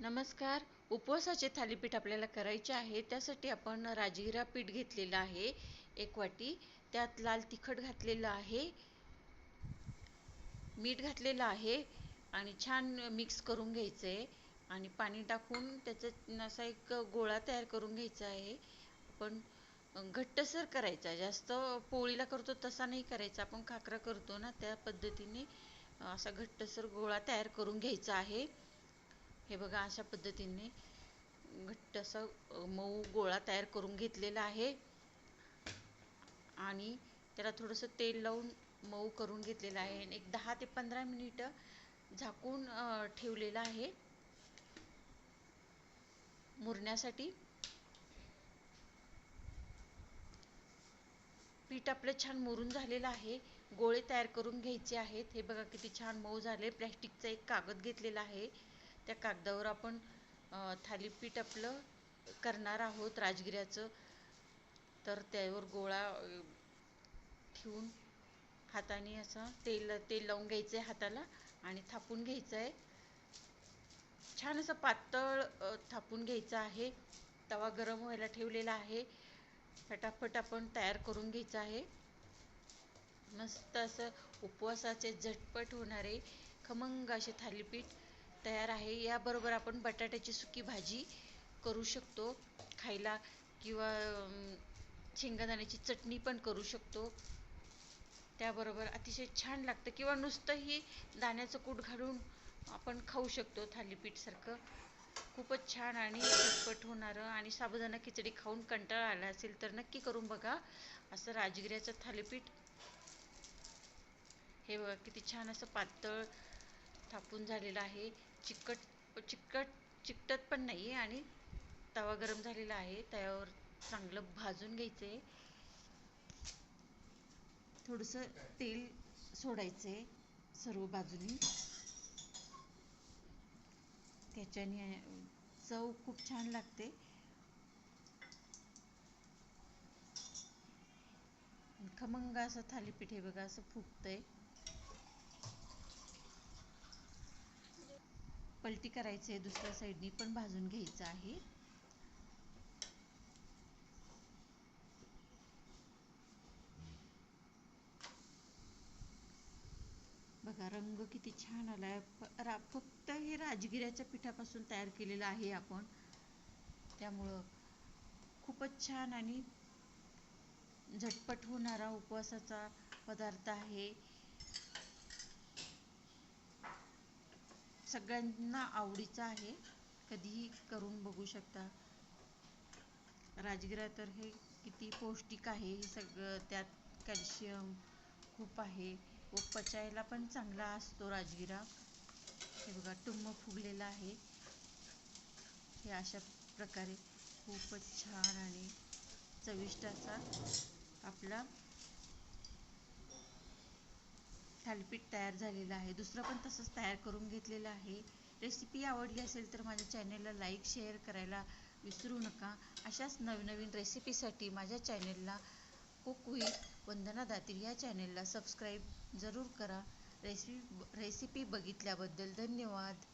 नमस्कार. उपवासाचे थालीपीठ आपल्याला करायचे आहे त्यासाठी आपण राजगिरा पीठ घेतलेलं आहे एक वाटी. त्यात लाल तिखट घातलेलं आहे मीठ घातलेलं आहे आणि छान मिक्स करून घ्यायचं आहे आणि पाणी टाकून त्याचा असा एक गोळा तयार करून घ्यायचा आहे. आपण घट्टसर करायचा जास्त पोळीला करतो तसा नाही करायचा. आपण खाकरा करतो ना त्या पद्धतीने असा घट्टसर गोळा तयार करून घ्यायचा आहे. हे बघा अशा पद्धतीने घट्ट असा मऊ गोळा तयार करून घेतलेला आहे. आणि त्याला थोडंसं तेल लावून मऊ करून घेतलेलं आहे. आणि एक दहा ते पंधरा मिनिटं झाकून ठेवलेलं आहे. मुरण्यासाठी. पीठ आपलं छान मुरून झालेलं आहे. गोळे तयार करून घ्यायचे आहेत. हे बघा किती छान मऊ झाले. प्लॅस्टिकचा एक कागद घेतलेला आहे. त्या कागदावर आपण थालीपीठ आपलं करणार आहोत राजगिऱ्याचं. तर त्यावर गोळा ठेवून हाताने असं तेल तेल लावून घ्यायचं आहे हाताला आणि थापून घ्यायचं आहे. छान असं पातळ थापून घ्यायचं आहे. तवा गरम व्हायला ठेवलेला आहे. फटाफट आपण तयार करून घ्यायचं आहे. मस्त असं उपवासाचे झटपट होणारे खमंग असे थालीपीठ. तयार आहे. याबरोबर आपण बटाट्याची सुकी भाजी करू शकतो खायला किंवा शेंगदाण्याची चटणी पण करू शकतो. त्याबरोबर अतिशय छान लागतं किंवा नुसतंही दाण्याचं कूट घालून आपण खाऊ शकतो थालीपीठसारखं खूपच छान आणि झटपट होणारं आणि साबुदाणा खिचडी खाऊन कंटाळा आला असेल तर नक्की करून बघा. असं राजगिऱ्याचं थालीपीठ. हे बघा किती छान असं पातळ थापून झालेलं आहे. चिकट चिकट चिकटत पण नाही आणि तवा गरम झालेला आहे. तव्यावर चांगलं भाजून घ्यायचं आहे थोडंसं तेल सोडायचं आहे सर्व बाजूनी. त्याच्याने चव खूप छान लागते. खमंग असं थालीपीठ हे बघा असं फुगतंय. पलटी करायचे दुसऱ्या साईडनी पण भाजून घ्यायचं आहे. बघा रंग किती छान आलाय. फक्त हे राजगिऱ्याच्या पिठापासून तयार केलेलं आहे आपण. त्यामुळं खूपच छान आणि झटपट होणारा उपवासाचा पदार्थ आहे. सगळ्यांना आवडीचा आहे. कधीही करून बघू शकता. राजगिरा तर हे किती पौष्टिक आहे. हे सगळं त्यात कॅल्शियम खूप आहे. व पचायला पण चांगला असतो राजगिरा. हे बघा टुंब फुगलेला आहे. हे अशा प्रकारे खूपच छान आणि चविष्ट असा आपला थालीपीठ तयार झालेलं आहे. दुसरं पण तसंच तयार करून घेतलेलं आहे. रेसिपी आवडली असेल तर माझ्या चॅनेलला लाईक शेअर करायला विसरू नका. अशाच नवनवीन रेसिपीसाठी माझ्या चॅनेलला कुक विथ वंदना दातील या चॅनेलला सबस्क्राईब जरूर करा. रेसिपी रेसिपी बघितल्याबद्दल धन्यवाद.